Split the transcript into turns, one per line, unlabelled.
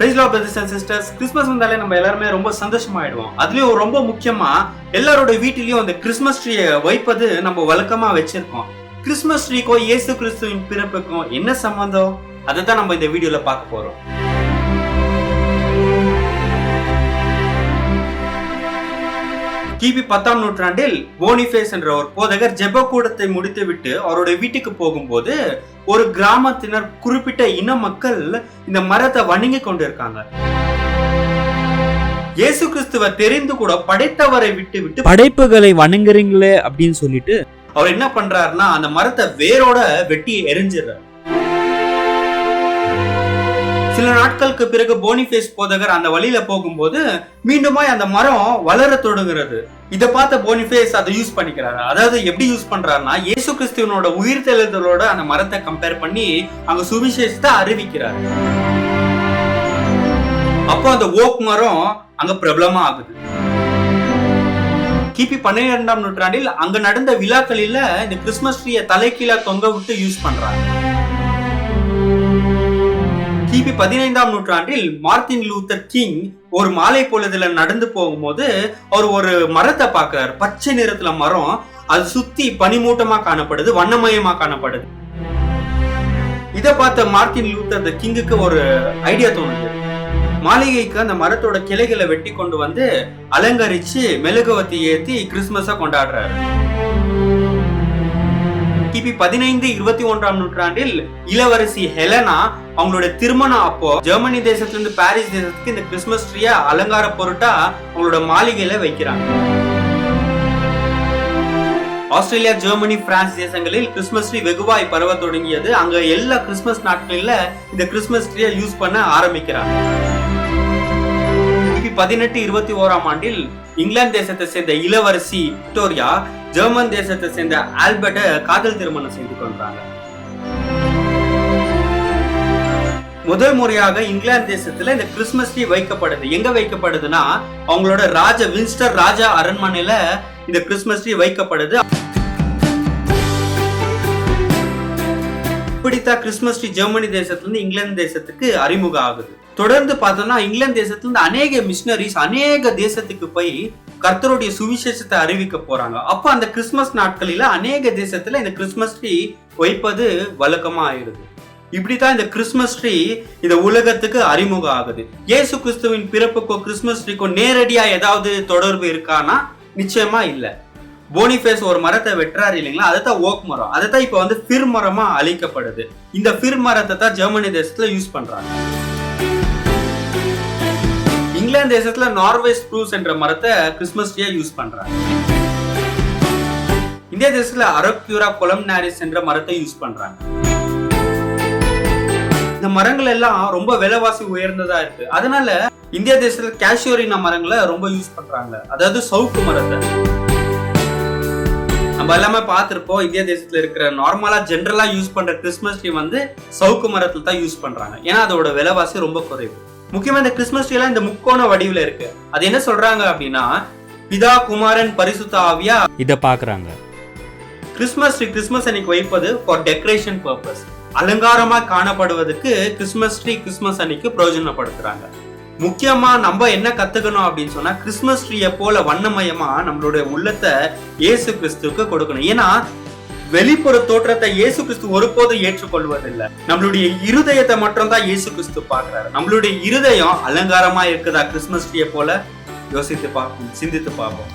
Price லா brothers and sisters Christmas வந்தாலே நம்ம எல்லாருமே ரொம்ப சந்தோஷமாயிடுவோம். அதுலயும் ரொம்ப முக்கியமா எல்லாரோட வீட்டிலயும் அந்த கிறிஸ்மஸ் ட்ரீயை வைப்பது நம்ம வழக்கமா வச்சிருக்கோம். கிறிஸ்மஸ் ட்ரீக்கும் இயேசு கிறிஸ்துவின் பிறப்புக்கும் என்ன சம்பந்தம்? அதை தான் நம்ம இந்த வீடியோல பார்க்க போறோம். கிபி பத்தாம் நூற்றாண்டில் போனிஃபேஸ் என்ற ஒரு போதகர் ஜெப கூடத்தை முடித்துவிட்டு அவருடைய வீட்டுக்கு போகும்போது ஒரு கிராமத்தினர் குறிப்பிட்ட இன மக்கள் இந்த மரத்தை வணங்கி கொண்டிருக்காங்க. இயேசு கிறிஸ்துவ தெரிந்து கூட படைத்தவரை விட்டு விட்டு
படைப்புகளை வணங்குறீங்களே அப்படின்னு சொல்லிட்டு
அவர் என்ன பண்றாருன்னா அந்த மரத்தை வேரோட வெட்டி எரிஞ்சிடுறாரு. சில நாட்களுக்கு பிறகு போனிஃபேஸ் போதகர் அந்த வழியில போகும்போது மீண்டுமாய் அந்த மரம் வளர தொடங்குறது இதை பார்த்த போனிஃபேஸ் அதை யூஸ் பண்ணிக்கிறாரு. அதாவது எப்படி யூஸ் பண்றாருன்னா இயேசு கிறிஸ்துவனோட உயிர் தெழுதலோட அந்த மரத்தை கம்பேர் பண்ணி அங்க சுவிசேஷத்தை அறிவிக்கிறாரு. அப்போ அந்த ஓக் மரம் அங்க பிரபலமா ஆகுது. கிபி பன்னிரெண்டாம் நூற்றாண்டில் அங்க நடந்த விழாக்களில இந்த கிறிஸ்மஸ் ட்ரீயை தலைக்கீழா தொங்க விட்டு யூஸ் பண்றாங்க. கிபி பதினைந்தாம் நூற்றாண்டில் மார்த்தின் லூத்தர் கிங் ஒரு மாலை பொழுதுல நடந்து போகும்போது அவர் ஒரு மரத்தை பார்க்கிறார். பச்சை நிறத்துல மரம். அது சுத்தி பனிமூட்டமா காணப்படுது வண்ணமயமா காணப்படுது. இதை பார்த்த மார்த்தின் லூத்தர் கிங்குக்கு ஒரு ஐடியா தோணுது. மாளிகைக்கு அந்த மரத்தோட கிளைகளை வெட்டி கொண்டு வந்து அலங்கரிச்சு மெழுகுவத்தி ஏத்தி கிறிஸ்துமஸ கொண்டாடுறாரு. கிபி பதினைந்து இருபத்தி ஒன்றாம் நூற்றாண்டில் இளவரசி ஹெலனா அவங்களோட திருமணம் அப்போ ஜெர்மனி தேசத்துல இருந்து பாரிஸ் தேசத்துக்கு இந்த கிறிஸ்துமஸ் ட்ரீய அலங்கார பொருட்டா அவங்களோட மாளிகையில வைக்கிறாங்க. ஆஸ்திரேலியா ஜெர்மனி பிரான்ஸ் தேசங்களில் கிறிஸ்மஸ் ட்ரீ வெகுவாய் பரவ தொடங்கியது. அங்க எல்லா கிறிஸ்துமஸ் நாட்களில இந்த கிறிஸ்துமஸ் ட்ரீயை யூஸ் பண்ண ஆரம்பிக்கிறாங்க. கிபி பதினெட்டு இருபத்தி ஓராம் ஆண்டில் இங்கிலாந்து தேசத்தை சேர்ந்த இளவரசி விக்டோரியா ஜெர்மன் தேசத்தை சேர்ந்த ஆல்பர்ட்டை காதல் திருமணம் செய்து கொள்றாங்க முதல் முறையாக இங்கிலாந்து தேசத்துல இந்த கிறிஸ்துமஸ் ட்ரீ வைக்கப்படுது. எங்க வைக்கப்படுதுன்னா அவங்களோட ராஜ வின்ஸ்டர் ராஜா அரண்மனையில இந்த கிறிஸ்துமஸ் ட்ரீ வைக்கப்படுது. இப்படித்தான் கிறிஸ்துமஸ் ட்ரீ ஜெர்மனி தேசத்துல இருந்து இங்கிலாந்து தேசத்துக்கு அறிமுகம் ஆகுது. தொடர்ந்து பார்த்தோம்னா இங்கிலாந்து தேசத்துல இருந்து அநேக மிஷினரிஸ் அநேக தேசத்துக்கு போய் கர்த்தருடைய சுவிசேஷத்தை அறிவிக்க போறாங்க. அப்போ அந்த கிறிஸ்துமஸ் நாட்களில அநேக தேசத்துல இந்த கிறிஸ்மஸ் ட்ரீ வைப்பது வழக்கமா ஆயிடுது. இப்படித்தான் இந்த கிறிஸ்மஸ் ட்ரீ இந்த உலகத்துக்கு அறிமுகம் ஆகுது. இயேசு கிறிஸ்துவின் பிறப்புக்கோ கிறிஸ்மஸ் ட்ரீக்கும் நேரடியா ஏதாவது தொடர்பு இருக்கானா? நிச்சயமா இல்லை. போனிஃபேஸ் ஒரு மரத்தை வெட்டுறாரு இல்லைங்களா? அதுதான் ஓக் மரம். அதை தான் இப்போ வந்து ஃபிர் மரமாக அழிக்கப்படுது. இந்த ஃபிர் மரத்தை தான் ஜெர்மனி தேசத்தில் யூஸ் பண்ணுறாங்க இங்கிலாந்து தேசத்தில் நார்வே ஸ்ப்ரூஸ் என்ற மரத்தை கிறிஸ்மஸ் ட்ரீயா யூஸ் பண்ணுறாங்க இந்திய தேசத்தில் அரக்யூரா கொலம்னாரிஸ் என்ற மரத்தை யூஸ் பண்ணுறாங்க இந்த மரங்கள் எல்லாம் ரொம்ப விலைவாசி உயர்ந்ததா இருக்கு. அதனால இந்திய தேசத்துல கேஷியோரினா மரங்களை ரொம்ப யூஸ் பண்றாங்க. அதாவது சவுக்கு மரத்தை. எல்லாமே பார்த்திருப்போம். இந்திய தேசத்துல இருக்கிற நார்மலா ஜென்ரலா யூஸ் பண்ற கிறிஸ்மஸ் ட்ரீ வந்து சவுக்கு மரத்துல தான் யூஸ் பண்றாங்க. ஏன்னா அதோட விலைவாசி ரொம்ப குறைவு. முக்கியமா இந்த கிறிஸ்மஸ் ட்ரீ எல்லாம் இந்த முக்கோண வடிவுல இருக்கு. அது என்ன சொல்றாங்க அப்படின்னா பிதா குமாரன் பரிசுத்த ஆவியா?
இதை பார்க்குறாங்க
கிறிஸ்மஸ் ட்ரீ கிறிஸ்மஸ் அன்னைக்கு வைப்பது ஃபார் டெக்கரேஷன் பர்பஸ் அலங்காரமா காணப்படுவதற்கு கிறிஸ்மஸ் ட்ரீ கிறிஸ்மஸ் அன்னைக்கு பிரயோஜனப்படுத்துறாங்க. முக்கியமா நம்ம என்ன கத்துக்கணும் அப்படின்னு சொன்னா கிறிஸ்மஸ் ட்ரீயை போல வண்ணமயமா நம்மளுடைய உள்ளத்தை இயேசு கிறிஸ்துக்கு கொடுக்கணும். ஏன்னா வெளிப்புற தோற்றத்தை இயேசு கிறிஸ்து ஒருபோதும் ஏற்றுக்கொள்வதில்லை. நம்மளுடைய இருதயத்தை மட்டும் தான் இயேசு கிறிஸ்து பார்க்கிறாரு. நம்மளுடைய இருதயம் அலங்காரமா இருக்குதா கிறிஸ்மஸ் ட்ரீயை போல? யோசித்து பார்ப்போம் சிந்தித்து பார்ப்போம்.